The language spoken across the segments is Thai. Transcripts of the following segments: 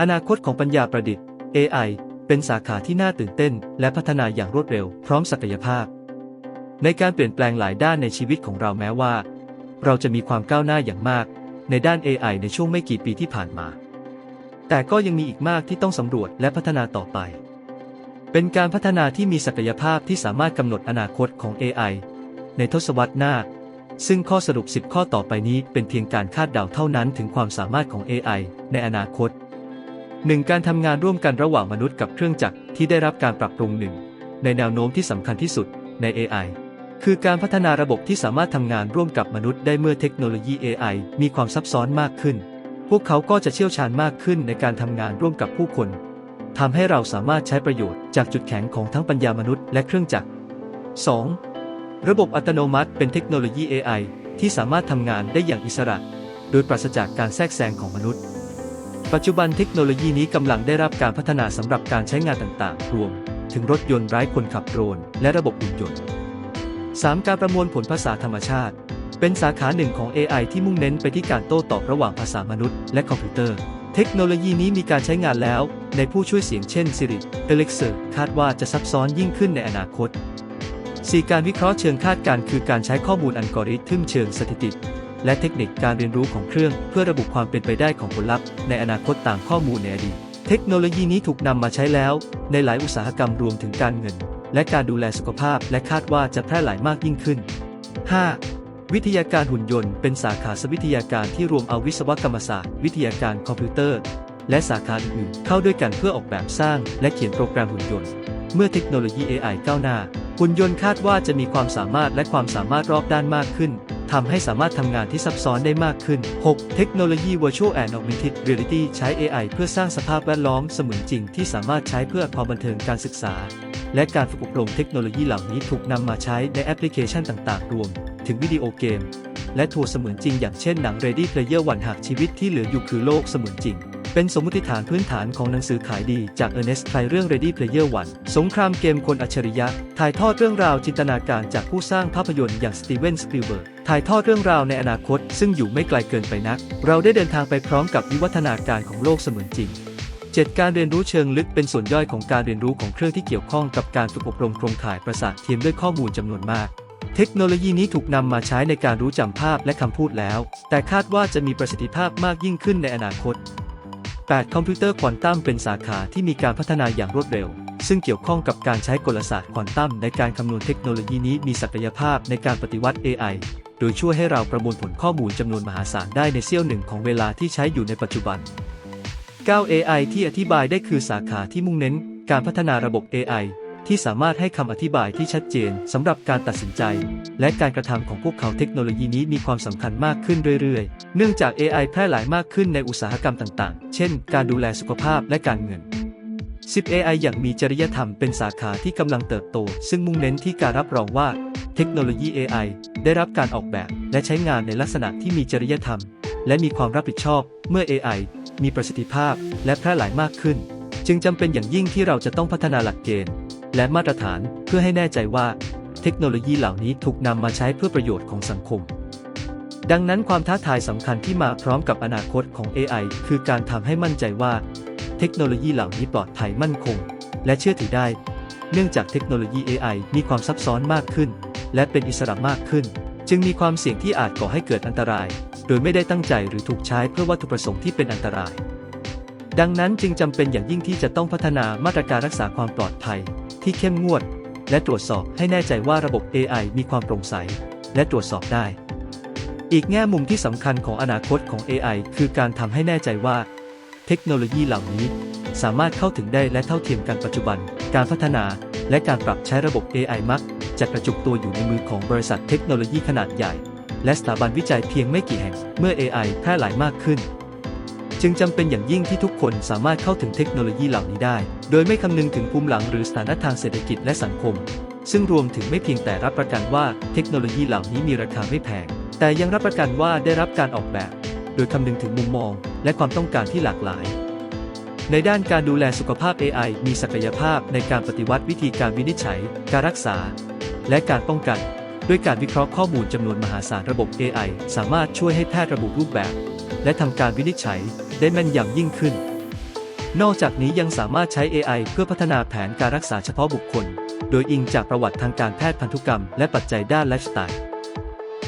อนาคตของปัญญาประดิษฐ์ AI เป็นสาขาที่น่าตื่นเต้น และพัฒนาอย่างรวดเร็ว พร้อมศักยภาพ ในการเปลี่ยนแปลงหลายด้านในชีวิตของเราแม้ว่า เราจะมีความก้าวหน้าอย่างมาก ในด้าน AI ในช่วงไม่กี่ปีที่ผ่านมา แต่ก็ยังมีอีกมากที่ต้องสำรวจและพัฒนาต่อไป เป็นการพัฒนาที่มีศักยภาพที่สามารถกำหนดอนาคตของ AI ในทศวรรษหน้า ซึ่งข้อสรุป 10 ข้อต่อไปนี้เป็นเพียงการคาดเดาเท่านั้นถึงความสามารถของ AI ในอนาคต 1. การทำงานร่วมกันระหว่างมนุษย์กับเครื่องจักรที่ได้รับการปรับปรุงหนึ่งในแนวโน้มที่สำคัญที่สุดใน AI คือการพัฒนาระบบที่สามารถทำงานร่วมกับมนุษย์ได้เมื่อเทคโนโลยี AI มีความซับซ้อนมากขึ้น พวกเขาก็จะเชี่ยวชาญมากขึ้นในการทำงานร่วมกับผู้คนทำให้เราสามารถใช้ประโยชน์จากจุดแข็งของทั้งปัญญามนุษย์และเครื่องจักร 2. ระบบอัตโนมัติเป็นเทคโนโลยี AI ที่สามารถทำงานได้อย่างอิสระ โดยปราศจากการแทรกแซงของมนุษย์ ปัจจุบันเทคโนโลยีนี้กำลังได้รับการพัฒนาสำหรับการใช้งานต่างๆ รวม ถึงรถยนต์ไร้คนขับโดรนและระบบหุ่นยนต์ 3. การประมวลผลภาษาธรรมชาติ เป็นสาขาหนึ่งของ AI ที่มุ่งเน้นไปที่การโต้ตอบระหว่างภาษามนุษย์และคอมพิวเตอร์ เทคโนโลยีนี้มีการใช้งานแล้ว ในผู้ช่วยเสียงเช่น Siri Alexa คาดว่าจะซับซ้อนยิ่งขึ้นในอนาคต 4. การวิเคราะห์เชิงคาดการณ์คือการใช้ข้อมูลอัลกอริทึมเชิงสถิติ และเทคนิคการเรียนรู้ของเครื่อง เพื่อระบุความเป็นไปได้ของผลลัพธ์ในอนาคตต่ามข้อมูลในอดีต เทคโนโลยีนี้ถูกนำมาใช้แล้ว ในหลายอุตสาหกรรมรวมถึงการเงิน และการดูแลสุขภาพและคาดว่าจะแพร่หลายมากยิ่งขึ้น 5. วิทยาการหุ่นยนต์เป็นสาขาสวิทยาการที่รวมเอาวิศวกรรมศาสตร์ วิทยาการคอมพิวเตอร์ และสาขาอื่นๆเข้าด้วยกันเพื่อออกแบบสร้าง และเขียนโปรแกรมหุ่นยนต์ เมื่อเทคโนโลยี AI ก้าวหน้าหุ่นยนต์คาดว่าจะมีความสามารถและความสามารถรอบด้านมากขึ้น ทำให้สามารถทำงานที่ซับซ้อนได้มากขึ้น 6. เทคโนโลยี Virtual and Augmented Reality ใช้ AI เพื่อสร้างสภาพแวดล้อมเสมือนจริงที่สามารถใช้เพื่อความบันเทิงการศึกษา และการฝึกอบรมเทคโนโลยีเหล่านี้ถูกนำมาใช้ในแอปพลิเคชันต่างๆ รวม ถึงวิดีโอเกม และทัวร์เสมือนจริงอย่างเช่นหนัง Ready Player One หากชีวิตที่เหลืออยู่คือโลกเสมือนจริงเป็นสมมติฐานพื้นฐานของหนังสือขายดีจากเออร์เนสต์ไคลเรื่อง Ready Player One สงครามเกมคนอัจฉริยะ ถ่ายทอดเรื่องราวจินตนาการจากผู้สร้างภาพยนตร์อย่างสตีเวนสปิลเบิร์ก ถ่ายทอดเรื่องราวในอนาคต ซึ่งอยู่ไม่ไกลเกินไปนัก เราได้เดินทางไปพร้อมกับวิวัฒนาการของโลกเสมือนจริง 7. การเรียนรู้เชิงลึกเป็นส่วนย่อยของการเรียนรู้ของเครื่องที่เกี่ยวข้องกับการฝึกอบรมโครงข่ายประสาทเทียมด้วยข้อมูลจำนวนมาก เทคโนโลยีนี้ถูกนำมาใช้ในการรู้จำภาพและคำพูดแล้ว แต่คาดว่าจะมีประสิทธิภาพมากยิ่งขึ้นในอนาคต 8. คอมพิวเตอร์ควอนตัมเป็นสาขาที่มีการพัฒนาอย่างรวดเร็ว ซึ่งเกี่ยวข้องกับการใช้กลศาสตร์ควอนตัมในการคำนวณเทคโนโลยีนี้มีศักยภาพในการปฏิวัติ AI โดยช่วยให้เราประมวลผลข้อมูลจำนวนมหาศาลได้ในเสี้ยวหนึ่งของเวลาที่ใช้อยู่ในปัจจุบัน 9 AI ที่อธิบายได้คือสาขาที่มุ่งเน้น การพัฒนาระบบ AI ที่สามารถให้คำอธิบายที่ชัดเจนสำหรับการตัดสินใจ และการกระทำของพวกเขาเทคโนโลยีนี้มีความสำคัญมากขึ้นเรื่อยๆ เนื่องจาก AI แพร่หลายมากขึ้นในอุตสาหกรรมต่างๆ เช่น การดูแลสุขภาพและการเงิน 10 AI อย่างมีจริยธรรมเป็นสาขาที่กำลังเติบโต ซึ่งมุ่งเน้นที่การรับรองว่า เทคโนโลยี AI ได้รับการออกแบบ และใช้งานในลักษณะที่มีจริยธรรม และมีความรับผิดชอบ เมื่อ AI มีประสิทธิภาพ และแพร่หลายมากขึ้น จึงจำเป็นอย่างยิ่งที่เราจะต้องพัฒนาหลักเกณฑ์ และมาตรฐานเพื่อให้แน่ใจว่า เทคโนโลยีเหล่านี้ถูกนำมาใช้เพื่อประโยชน์ของสังคมดังนั้นความท้าทายสำคัญที่มาพร้อมกับอนาคตของ AI คือการทำให้มั่นใจว่า ทคโนโลยีเหล่านี้ปลอดภัยมั่นคง และเชื่อถือได้ เนื่องจากเทคโนโลยี AI มีความซับซ้อนมากขึ้น และเป็นอิสระมากขึ้น จึงมีความเสี่ยงที่อาจก่อให้เกิดอันตราย โดยไม่ได้ตั้งใจหรือถูกใช้เพื่อวัตถุประสงค์ที่เป็นอันตราย ดังนั้นจึงจำเป็นอย่างยิ่งที่จะต้องพัฒนามาตรการรักษาความปลอดภัย ที่เข้มงวด และตรวจสอบให้แน่ใจว่าระบบ AI มีความโปร่งใส และตรวจสอบได้ อีกแง่มุมที่สำคัญของอนาคตของ AI คือการทำให้แน่ใจว่า เทคโนโลยีเหล่านี้ สามารถเข้าถึงได้และเท่าเทียมกันปัจจุบัน การพัฒนา และการปรับใช้ระบบ AI มักจะกระจุกตัวอยู่ในมือของบริษัทเทคโนโลยีขนาดใหญ่ และสถาบันวิจัยเพียงไม่กี่แห่ง เมื่อ AI แพร่หลายมากขึ้น จึงจำเป็นอย่างยิ่งที่ทุกคนสามารถเข้าถึงเทคโนโลยีเหล่านี้ได้ โดยไม่คำนึงถึงภูมิหลังหรือสถานะทางเศรษฐกิจและสังคม ซึ่งรวมถึงไม่เพียงแต่รับประกันว่าเทคโนโลยีเหล่านี้มีราคาไม่แพง แต่ยังรับประกันว่าได้รับการออกแบบ โดยคำนึงถึงมุมมอง และความต้องการที่หลากหลาย ในด้านการดูแลสุขภาพ AI มีศักยภาพในการปฏิวัติวิธีการวินิจฉัย การรักษา และการป้องกัน ด้วยการวิเคราะห์ข้อมูลจำนวนมหาศาลระบบ AI สามารถช่วยให้แพทย์ระบุรูปแบบ และทำการวินิจฉัยได้แม่นยำยิ่งขึ้น นอกจากนี้ยังสามารถใช้ AI เพื่อพัฒนาแผนการรักษาเฉพาะบุคคล โดยอิงจากประวัติทางการแพทย์พันธุกรรม และปัจจัยด้านไลฟ์สไตล์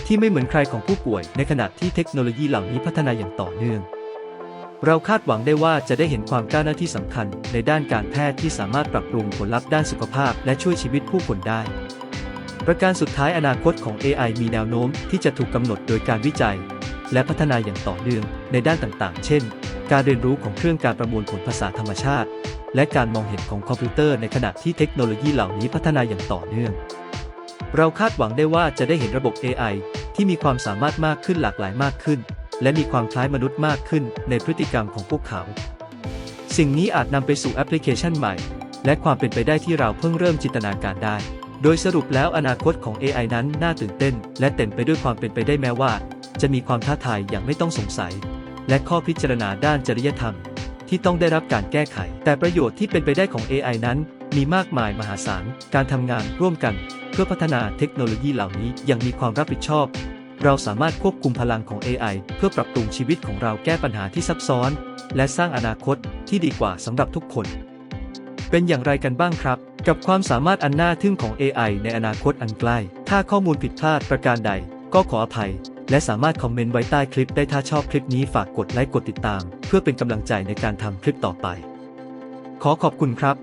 ที่ไม่เหมือนใครของผู้ป่วยในขณะที่เทคโนโลยีเหล่านี้พัฒนาอย่างต่อเนื่อง เราคาดหวังได้ว่าจะได้เห็นความก้าวหน้าที่สำคัญ ในด้านการแพทย์ที่สามารถปรับปรุงผลลัพธ์ด้านสุขภาพและช่วยชีวิตผู้คนได้ ประการสุดท้ายอนาคตของ AI มีแนวโน้มที่จะถูกกำหนดโดยการวิจัย และพัฒนาอย่างต่อเนื่องในด้านต่างๆ เช่น การเรียนรู้ของเครื่องการประมวลผลภาษาธรรมชาติ และการมองเห็นของคอมพิวเตอร์ในขณะที่เทคโนโลยีเหล่านี้พัฒนาอย่างต่อเนื่อง เราคาดหวังได้ว่าจะได้เห็นระบบ AI ที่มีความสามารถมากขึ้นหลากหลายมากขึ้น และมีความคล้ายมนุษย์มากขึ้นในพฤติกรรมของพวกเขา สิ่งนี้อาจนำไปสู่แอปพลิเคชันใหม่ และความเป็นไปได้ที่เราเพิ่งเริ่มจินตนาการได้ โดยสรุปแล้วอนาคตของ AI นั้นน่าตื่นเต้น และเต็มไปด้วยความเป็นไปได้แม้ว่า จะมีความท้าทายอย่างไม่ต้องสงสัย และข้อพิจารณาด้านจริยธรรม ที่ต้องได้รับการแก้ไข แต่ประโยชน์ที่เป็นไปได้ของ AI นั้น มีมากมายมหาศาล การทำงานร่วมกัน เพื่อพัฒนาเทคโนโลยีเหล่านี้อยังมีความรับผิดชอบ เราสามารถควบคุมพลังของ AI เพื่อปรับปรุงชีวิตของเราแก้ปัญหาที่ซับซ้อน และสร้างอนาคตที่ดีกว่าสำหรับทุกคน เป็นอย่างไรกันบ้างครับ กับความสามารถอันน่าทึ่งของ AI ในอนาคตอันใกล้ ถ้าข้อมูลผิดพลาดประการใด ก็ขออภัย และสามารถคอมเมนต์ไว้ใต้คลิปได้ถ้าชอบคลิปนี้ฝากกดไลค์กดติดตาม เพื่อเป็นกำลังใจในการทำคลิปต่อไป ขอขอบคุณครับ